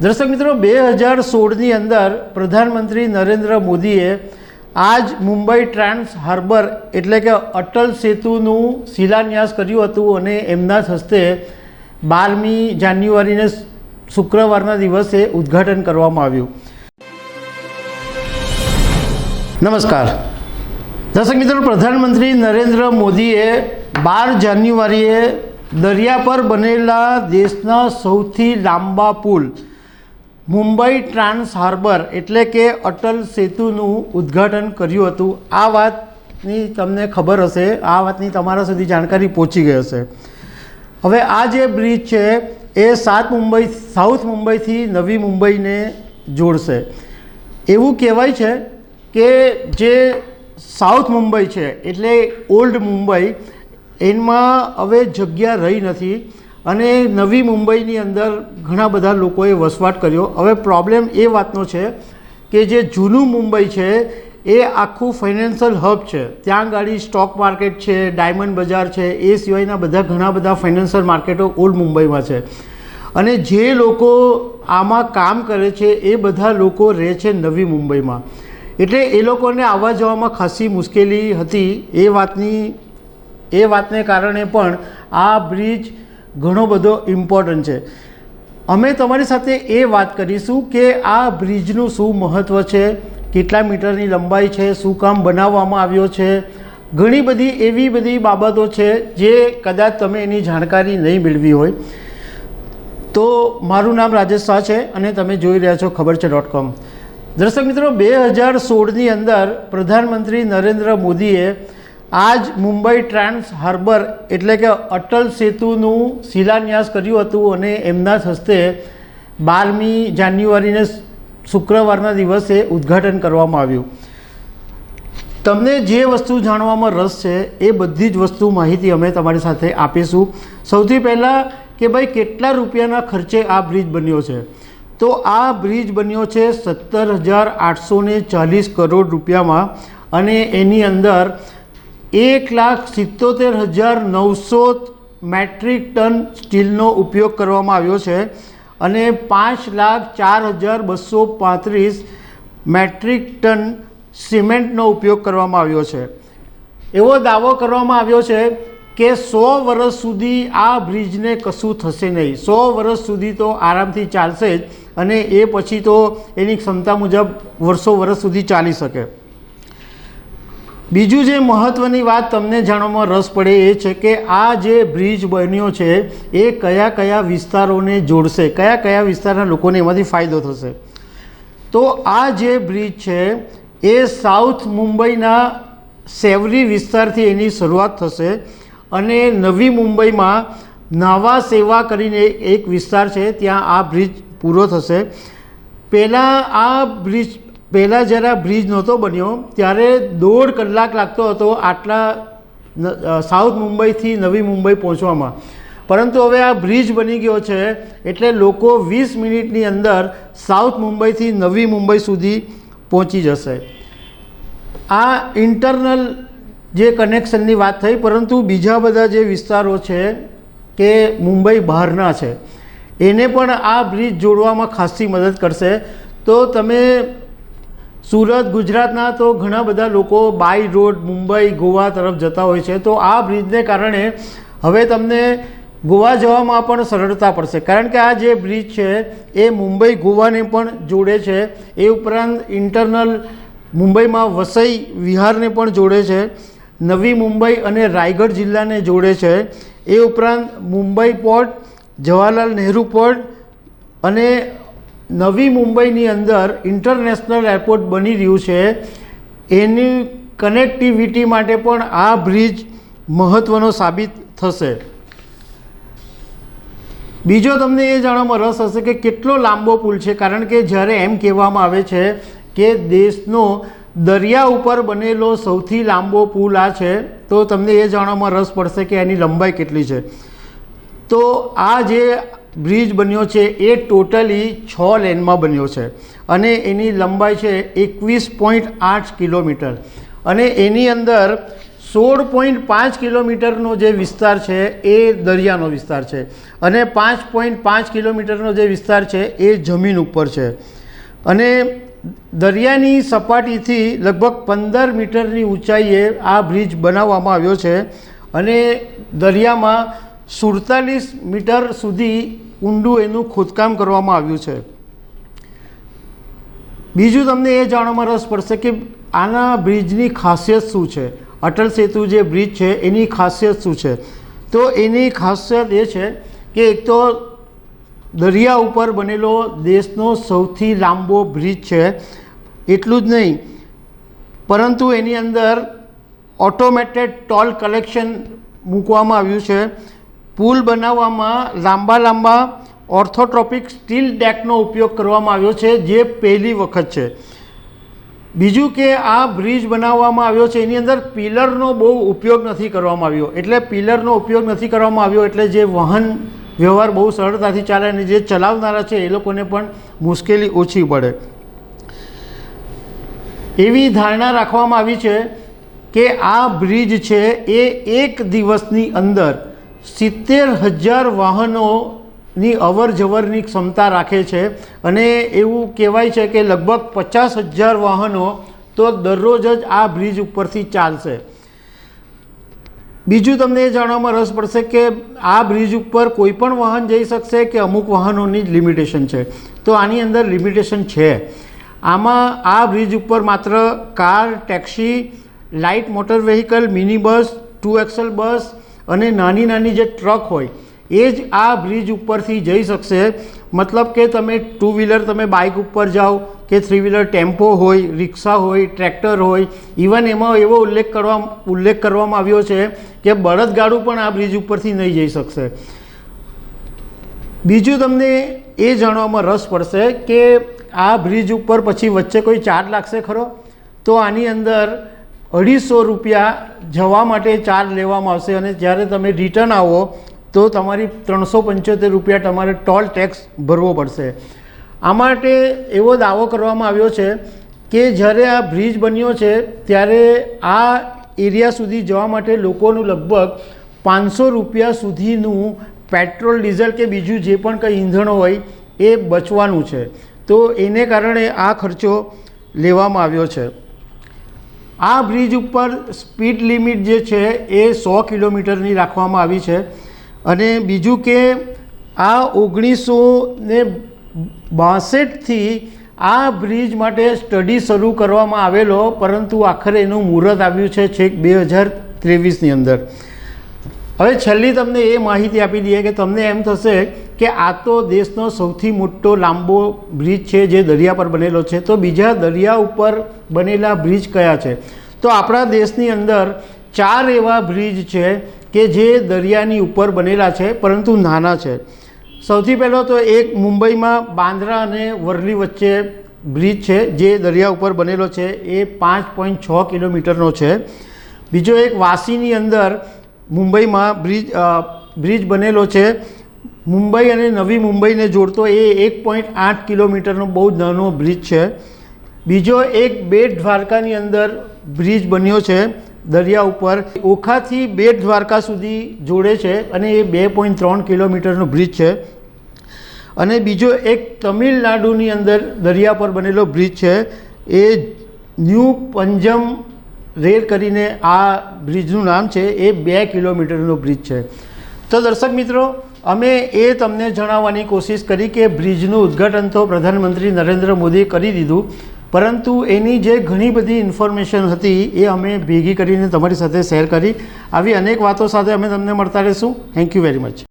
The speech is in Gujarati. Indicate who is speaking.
Speaker 1: દર્શક મિત્રો, બે હજાર સોળની અંદર પ્રધાનમંત્રી નરેન્દ્ર મોદીએ આજ મુંબઈ ટ્રાન્સ હાર્બર એટલે કે અટલ સેતુનું શિલાન્યાસ કર્યું હતું અને એમના જ હસ્તે બારમી જાન્યુઆરીને શુક્રવારના દિવસે ઉદ્ઘાટન કરવામાં આવ્યું. નમસ્કાર. દર્શક મિત્રો, પ્રધાનમંત્રી નરેન્દ્ર મોદીએ બાર જાન્યુઆરીએ દરિયા પર બનેલા દેશના સૌથી લાંબા પુલ મુંબઈ ટ્રાન્સ હાર્બર એટલે કે અટલ સેતુનું ઉદ્ઘાટન કર્યું હતું. આ વાતની તમને ખબર હશે, આ વાતની તમારા સુધી જાણકારી પહોંચી ગઈ હશે. હવે આ જે બ્રિજ છે, એ સાત મુંબઈ, સાઉથ મુંબઈથી નવી મુંબઈને જોડશે. એવું કહેવાય છે કે જે સાઉથ મુંબઈ છે, એટલે ઓલ્ડ મુંબઈ, એમાં હવે જગ્યા રહી નથી. અને નવી મુંબઈની અંદર ઘણા બધા લોકોએ વસવાટ કર્યો. હવે પ્રોબ્લેમ એ વાતનો છે કે જે જૂનું મુંબઈ છે, એ આખું ફાઇનાન્શિયલ હબ છે. ત્યાં ગાડી સ્ટોક માર્કેટ છે ડાયમંડ બજાર છે, એ સિવાયના બધા ઘણા બધા ફાઇનાન્શિયલ માર્કેટો ઓલ્ડ મુંબઈમાં છે. અને જે લોકો આમાં કામ કરે છે, એ બધા લોકો રહે છે નવી મુંબઈમાં. એટલે એ લોકોને આવવા જવામાં ખાસી મુશ્કેલી હતી. એ વાતની, એ વાતને કારણે પણ આ બ્રિજ ઘણો બધો ઇમ્પોર્ટન્ટ છે. અમે તમારી સાથે એ વાત કરીશું કે આ બ્રિજનું શું મહત્ત્વ છે, કેટલા મીટરની લંબાઈ છે, શું કામ બનાવવામાં આવ્યો છે, ઘણી બધી એવી બધી બાબતો છે જે કદાચ તમે એની જાણકારી નહીં મેળવી હોય. તો મારું નામ રાજેશ શાહ છે અને તમે જોઈ રહ્યા છો ખબર છે ડોટ કોમ દર્શક મિત્રો, બે હજાર સોળની અંદર પ્રધાનમંત્રી નરેન્દ્ર મોદીએ આજ મુંબઈ ટ્રાન્સ હાર્બર એટલે કે અટલ સેતુનું શિલાન્યાસ કર્યું હતું અને એમના હસ્તે બારમી જાન્યુઆરીને શુક્રવારના દિવસે ઉદ્ઘાટન કરવામાં આવ્યું. તમને જે વસ્તુ જાણવામાં રસ છે, એ બધી જ વસ્તુ માહિતી અમે તમારી સાથે આપીશું. સૌથી પહેલાં કે ભાઈ, કેટલા રૂપિયાના ખર્ચે આ બ્રિજ બન્યો છે? તો આ બ્રિજ બન્યો છે સત્તર હજાર આઠસો ચાલીસ કરોડ રૂપિયામાં અને એની અંદર એક લાખ સિત્તોતેર હજાર નવસો મેટ્રિક ટન સ્ટીલનો ઉપયોગ કરવામાં આવ્યો છે અને પાંચ લાખ ચાર હજાર બસો પાંત્રીસ મેટ્રિક ટન સિમેન્ટનો ઉપયોગ કરવામાં આવ્યો છે. એવો દાવો કરવામાં આવ્યો છે કે સો વર્ષ સુધી આ બ્રિજને કશું થશે નહીં. સો વર્ષ સુધી તો આરામથી ચાલશે જ અને એ પછી તો એની ક્ષમતા મુજબ વર્ષો વર્ષ સુધી ચાલી શકે. બીજું જે મહત્ત્વની વાત તમને જાણવામાં રસ પડે એ છે કે આ જે બ્રિજ બન્યો છે, એ કયા કયા વિસ્તારોને જોડશે? કયા કયા વિસ્તારના લોકોને એમાંથી ફાયદો થશે? તો આ જે બ્રિજ છે, એ સાઉથ મુંબઈના સેવરી વિસ્તારથી એની શરૂઆત થશે અને નવી મુંબઈમાં નાવા સેવા કરીને એક વિસ્તાર છે, ત્યાં આ બ્રિજ પૂરો થશે. પહેલાં આ બ્રિજ પહેલાં જ્યારે આ બ્રિજ નહોતો બન્યો, ત્યારે દોઢ કલાક લાગતો હતો આટલા સાઉથ મુંબઈથી નવી મુંબઈ પહોંચવામાં. પરંતુ હવે આ બ્રિજ બની ગયો છે એટલે લોકો વીસ મિનિટની અંદર સાઉથ મુંબઈથી નવી મુંબઈ સુધી પહોંચી જશે. આ ઇન્ટરનલ જે કનેક્શનની વાત થઈ, પરંતુ બીજા બધા જે વિસ્તારો છે કે મુંબઈ બહારના છે, એને પણ આ બ્રિજ જોડવામાં ખાસી મદદ કરશે. તો તમે સુરત, ગુજરાતના તો ઘણા બધા લોકો બાય રોડ મુંબઈ, ગોવા તરફ જતા હોય છે. તો આ બ્રિજને કારણે હવે તમને ગોવા જવામાં પણ સરળતા પડશે. કારણ કે આ જે બ્રિજ છે, એ મુંબઈ, ગોવાને પણ જોડે છે. એ ઉપરાંત ઇન્ટરનલ મુંબઈમાં વસઈ વિહારને પણ જોડે છે. નવી મુંબઈ અને રાયગઢ જિલ્લાને જોડે છે. એ ઉપરાંત મુંબઈ પોર્ટ, જવાહરલાલ નહેરુ પોર્ટ અને નવી મુંબઈની અંદર ઇન્ટરનેશનલ એરપોર્ટ બની રહ્યું છે. એની કનેક્ટિવિટી માટે પણ આ બ્રિજ મહત્ત્વનો સાબિત થશે. બીજો તમને એ જાણવામાં રસ હશે કે કેટલો લાંબો પુલ છે, કારણ કે જ્યારે એમ કહેવામાં આવે છે કે દેશનો દરિયા ઉપર બનેલો સૌથી લાંબો પુલ આ છે, તો તમને એ જાણવામાં રસ પડશે કે એની લંબાઈ કેટલી છે. તો આ જે બ્રિજ બન્યો છે એ ટોટલી છ લેનમાં બન્યો છે અને એની લંબાઈ છે એકવીસ પોઈન્ટ આઠ કિલોમીટર. અને એની અંદર સોળ પોઈન્ટ પાંચ કિલોમીટરનો જે વિસ્તાર છે એ દરિયાનો વિસ્તાર છે અને પાંચ પોઈન્ટ પાંચ કિલોમીટરનો જે વિસ્તાર છે એ જમીન ઉપર છે. અને દરિયાની સપાટીથી લગભગ પંદર મીટરની ઊંચાઈએ આ બ્રિજ બનાવવામાં આવ્યો છે અને દરિયામાં સુડતાલીસ મીટર સુધી ઊંડું એનું ખોદકામ કરવામાં આવ્યું છે. બીજું તમને એ જાણવામાં રસ પડશે કે આના બ્રિજની ખાસિયત શું છે? અટલ સેતુ જે બ્રિજ છે, એની ખાસિયત શું છે? તો એની ખાસિયત એ છે કે એક તો દરિયા ઉપર બનેલો દેશનો સૌથી લાંબો બ્રિજ છે, એટલું જ નહીં. પરંતુ એની અંદર ઓટોમેટેડ ટોલ કલેક્શન મૂકવામાં આવ્યું છે. પુલ બનાવવામાં લાંબા લાંબા ઓર્થોટ્રોપિક સ્ટીલ ડેકનો ઉપયોગ કરવામાં આવ્યો છે, જે પહેલી વખત છે. બીજું કે આ બ્રિજ બનાવવામાં આવ્યો છે, એની અંદર પિલરનો બહુ ઉપયોગ નથી કરવામાં આવ્યો. એટલે પિલરનો ઉપયોગ નથી કરવામાં આવ્યો, એટલે જે વાહન વ્યવહાર બહુ સરળતાથી ચાલે અને જે ચલાવનારા છે, એ લોકોને પણ મુશ્કેલી ઓછી પડે. એવી ધારણા રાખવામાં આવી છે કે આ બ્રિજ છે, એ એક દિવસની અંદર સિત્તેર હજાર વાહનોની અવર જવરની ક્ષમતા રાખે છે અને એવું કહેવાય છે કે લગભગ પચાસ હજાર વાહનો તો દરરોજ જ આ બ્રિજ ઉપરથી ચાલશે. બીજું તમને એ જાણવામાં રસ પડશે કે આ બ્રિજ ઉપર કોઈ પણ વાહન જઈ શકશે કે અમુક વાહનોની જ લિમિટેશન છે. તો આની અંદર લિમિટેશન છે. આમાં આ બ્રિજ ઉપર માત્ર car, taxi, light motor vehicle mini bus two axle bus અને નાની નાની જે ટ્રક હોય, એ જ આ બ્રિજ ઉપરથી જઈ શકશે. મતલબ કે તમે ટુ વ્હીલર તમે બાઇક ઉપર જાઓ, કે થ્રી વ્હીલર ટેમ્પો હોય, રિક્ષા હોય, ટ્રેક્ટર હોય ઇવન એમાં એવો ઉલ્લેખ કરવા, ઉલ્લેખ કરવામાં આવ્યો છે કે બળદગાડું પણ આ બ્રિજ ઉપરથી નહીં જઈ શકશે. બીજું તમને એ જાણવામાં રસ પડશે કે આ બ્રિજ ઉપર પછી વચ્ચે કોઈ ચાર્જ લાગશે ખરો? તો આની અંદર અઢીસો રૂપિયા જવા માટે ચાર્જ લેવામાં આવશે અને જ્યારે તમે રિટર્ન આવો, તો તમારી ત્રણસો પંચોતેર રૂપિયા તમારે ટોલ ટેક્સ ભરવો પડશે. આ માટે એવો દાવો કરવામાં આવ્યો છે કે જ્યારે આ બ્રિજ બન્યો છે, ત્યારે આ એરિયા સુધી જવા માટે લોકોનું લગભગ પાંચસો રૂપિયા સુધીનું પેટ્રોલ ડીઝલ કે બીજું જે પણ કંઈ ઈંધણ હોય, એ બચવાનું છે. તો એને કારણે આ ખર્ચો લેવામાં આવ્યો છે. આ બ્રિજ ઉપર સ્પીડ લિમિટ જે છે એ સો કિલોમીટરની રાખવામાં આવી છે. અને બીજું કે આ ઓગણીસો ને બાસઠથી આ બ્રિજ માટે સ્ટડી શરૂ કરવામાં આવેલો, પરંતુ આખરે એનું મુહૂર્ત આવ્યું છે છેક બે હજાર ત્રેવીસની અંદર. હવે છેલ્લી તમને એ માહિતી આપી દઈએ કે તમને એમ થશે કે આ તો દેશનો સૌથી મોટો લાંબો બ્રિજ છે જે દરિયા પર બનેલો છે. તો બીજા દરિયા ઉપર બનેલા બ્રિજ કયા છે? તો આપણા દેશની અંદર ચાર એવા બ્રિજ છે કે જે દરિયાની ઉપર બનેલા છે, પરંતુ નાના છે. સૌથી પહેલો તો એક મુંબઈમાં બાંદ્રા અને વરલી વચ્ચે બ્રિજ છે જે દરિયા ઉપર બનેલો છે. એ પાંચ પોઈન્ટ છ કિલોમીટરનો છે. બીજો એક વાસીની અંદર મુંબઈમાં બ્રિજ બ્રિજ બનેલો છે. મુંબઈ અને નવી મુંબઈને જોડતો એ એક પોઈન્ટ આઠ કિલોમીટરનો બહુ નાનો બ્રિજ છે. બીજો એક બેટ દ્વારકાની અંદર બ્રિજ બન્યો છે દરિયા ઉપર. ઓખાથી બેટ દ્વારકા સુધી જોડે છે અને એ બે પોઈન્ટ ત્રણ કિલોમીટરનો બ્રિજ છે. અને બીજો એક તમિલનાડુની અંદર દરિયા પર બનેલો બ્રિજ છે. એ ન્યૂ પંજમ રેલ કરીને આ બ્રિજનું નામ છે. એ બે કિલોમીટરનો બ્રિજ છે. તો દર્શક મિત્રો અમે એ તમને જણાવવાની કોશિશ કરી કે બ્રિજનું ઉદ્ઘાટન તો પ્રધાનમંત્રી નરેન્દ્ર મોદીએ કરી દીધું, પરંતુ એની જે ઘણી બધી ઇન્ફોર્મેશન હતી એ અમે ભેગી કરીને તમારી સાથે શેર કરી. આવી અનેક વાતો સાથે અમે તમને મળતા રહીશું. Thank you very much